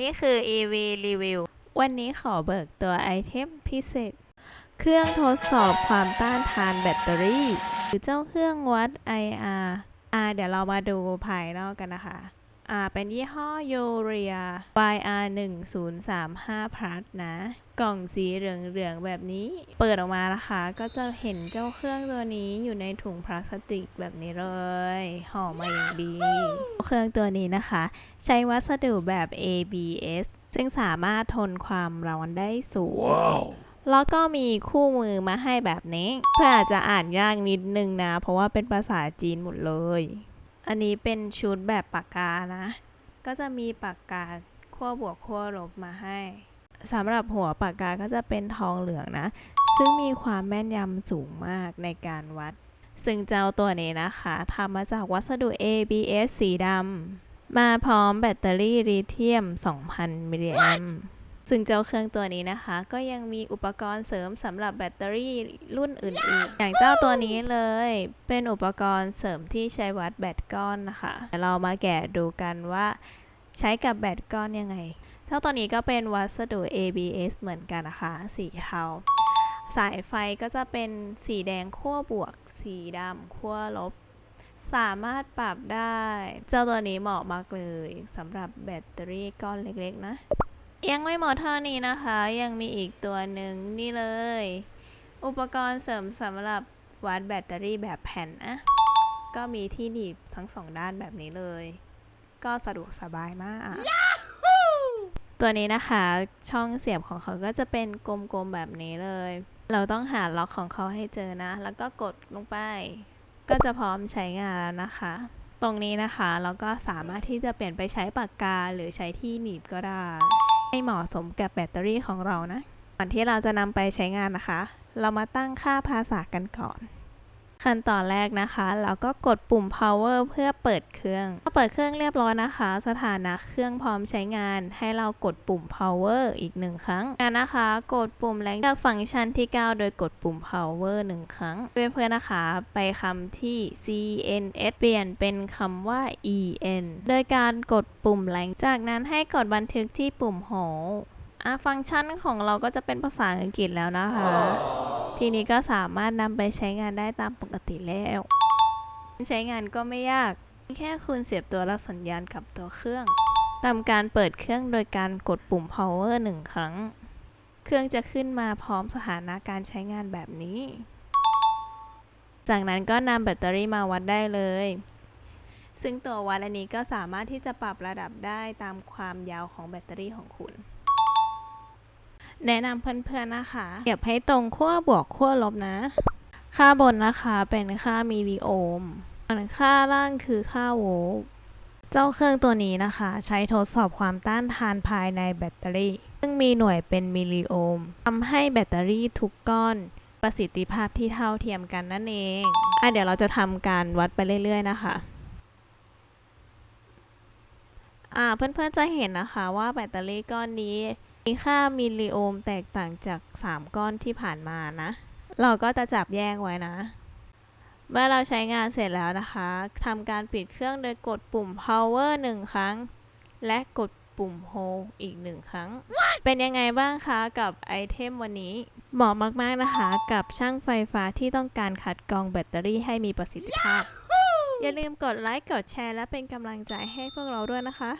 นี่คือ EV Review วันนี้ขอเบิกตัวไอเทมพิเศษ เครื่องทดสอบความต้านทานแบตเตอรี่ หรือเจ้าเครื่องวัด IR อ่าเดี๋ยวเรามาดูภายนอกกันนะคะ เป็นยี่ห้อโยเรีย YR 1 0 3 5 plus นะ กล่องสีเหลืองๆแบบนี้ เปิดออกมานะคะ ก็จะเห็นเจ้าเครื่องตัวนี้อยู่ในถุงพลาสติกแบบนี้เลย ห่อมาอย่างดี เครื่องตัวนี้นะคะ ใช้วัสดุแบบ ABS ซึ่งสามารถทนความร้อนได้สูง Wow. แล้วก็มีคู่มือมาให้แบบนี้ เพื่ออาจจะอ่านยากนิดนึงนะ เพราะว่าเป็นภาษาจีนหมดเลย อันนี้เป็นชุดแบบปากกานะ ก็จะมีปากกาขั้วบวกขั้วลบมาให้สำหรับหัวปากกาก็จะเป็นทองเหลืองนะ ซึ่งมีความแม่นยำสูงมากในการวัด ซึ่งเจ้าตัวนี้นะคะทำมาจากวัสดุ ABS สีดำมาพร้อมแบตเตอรี่ลิเธียม 2,000 มิลลิแอมป์ ซึ่งเจ้าเครื่องตัวนี้นะคะ ก็ยังมีอุปกรณ์เสริมสำหรับแบตเตอรี่รุ่นอื่นๆ อย่างเจ้าตัวนี้เลย เป็นอุปกรณ์เสริมที่ใช้วัดแบตก้อนนะคะเดี๋ยวเรามาแกะดูกันว่าใช้กับแบตก้อนยังไง เจ้าตัวนี้ก็เป็นวัสดุ ABS เหมือนกันนะคะ สีเทา สายไฟก็จะเป็นสีแดงขั้วบวก สีดำขั้วลบ สามารถปรับได้ เจ้าตัวนี้เหมาะมากเลยสำหรับแบตเตอรี่ก้อนเล็กๆนะ ยังไม่หมดเท่านี้นะคะ ยังมีอีกตัวหนึ่งนี่เลย อุปกรณ์เสริมสำหรับวัดแบตเตอรี่แบบแผ่นนะ ก็มีที่หนีบทั้งสองด้านแบบนี้เลย ก็สะดวกสบายมาก ตัวนี้นะคะ ช่องเสียบของเขาก็จะเป็นกลมๆแบบนี้เลย เราต้องหาล็อกของเขาให้เจอนะ แล้วก็กดลงไป ก็จะพร้อมใช้งานแล้วนะคะ ตรงนี้นะคะเราก็สามารถที่จะเปลี่ยนไปใช้ปากกาหรือใช้ที่หนีบก็ได้ ให้เหมาะสมกับแบตเตอรี่ของเรานะ ก่อนที่เราจะนำไปใช้งานนะคะ เรามาตั้งค่าภาษากันก่อน ขั้นตอนแรกนะคะเราก็กดปุ่ม power เพื่อเปิดเครื่องพอเปิดเครื่องเรียบร้อยนะคะ สถานะเครื่องพร้อมใช้งาน ให้เรากดปุ่ม power อีกหนึ่งครั้งการนะคะ กดปุ่มแรงเลือกฟังก์ชันที่ 9 โดยกดปุ่ม power หนึ่งครั้ง เพื่อนๆนะคะ ไปคำที่ cns เปลี่ยนเป็นคำว่า en โดยการกดปุ่มแรงจากนั้นให้กดบันทึกที่ปุ่ม hold อะฟังก์ชันของเราก็จะเป็นภาษาอังกฤษแล้วนะคะ ทีนี้ก็สามารถนำไปใช้งานได้ตามปกติแล้ว ใช้งานก็ไม่ยาก แค่คุณเสียบตัวรับสัญญาณกับตัวเครื่องทำการเปิดเครื่องโดยการกดปุ่ม power หนึ่งครั้ง เครื่องจะขึ้นมาพร้อมสถานะการใช้งานแบบนี้ จากนั้นก็นำแบตเตอรี่มาวัดได้เลย ซึ่งตัววัดอันนี้ก็สามารถที่จะปรับระดับได้ตามความยาวของแบตเตอรี่ของคุณ แนะนำเพื่อนๆนะคะเก็บให้ตรงขั้วบวกขั้วลบนะ ค่าบนนะคะเป็นค่ามิลลิโอห์มส่วนค่าล่างคือค่าโวลต์เจ้าเครื่องตัวนี้นะคะ ใช้ทดสอบความต้านทานภายในแบตเตอรี่ ซึ่งมีหน่วยเป็นมิลลิโอห์มทำให้แบตเตอรี่ทุกก้อนประสิทธิภาพที่เท่าเทียมกันนั่นเอง อะเดี๋ยวเราจะทำการวัดไปเรื่อย ๆ นะคะ อ่าเพื่อนๆจะเห็นนะคะว่าแบตเตอรี่ก้อนนี้ มีค่ามิลลิโอห์มแตกต่างจาก 3 ก้อนที่ผ่านมานะ เราก็จะจับแยกไว้นะ เมื่อเราใช้งานเสร็จแล้วนะคะทำการปิดเครื่องโดยกดปุ่ม power 1 ครั้ง และกดปุ่ม hold อีก 1 ครั้งเป็นยังไงบ้างคะกับไอเทมวันนี้ เหมาะมากๆนะคะ กับช่างไฟฟ้าที่ต้องการขัดกรองแบตเตอรี่ให้มีประสิทธิภาพ อย่าลืมกดไลค์ กดแชร์ และเป็นกำลังใจให้พวกเราด้วยนะคะ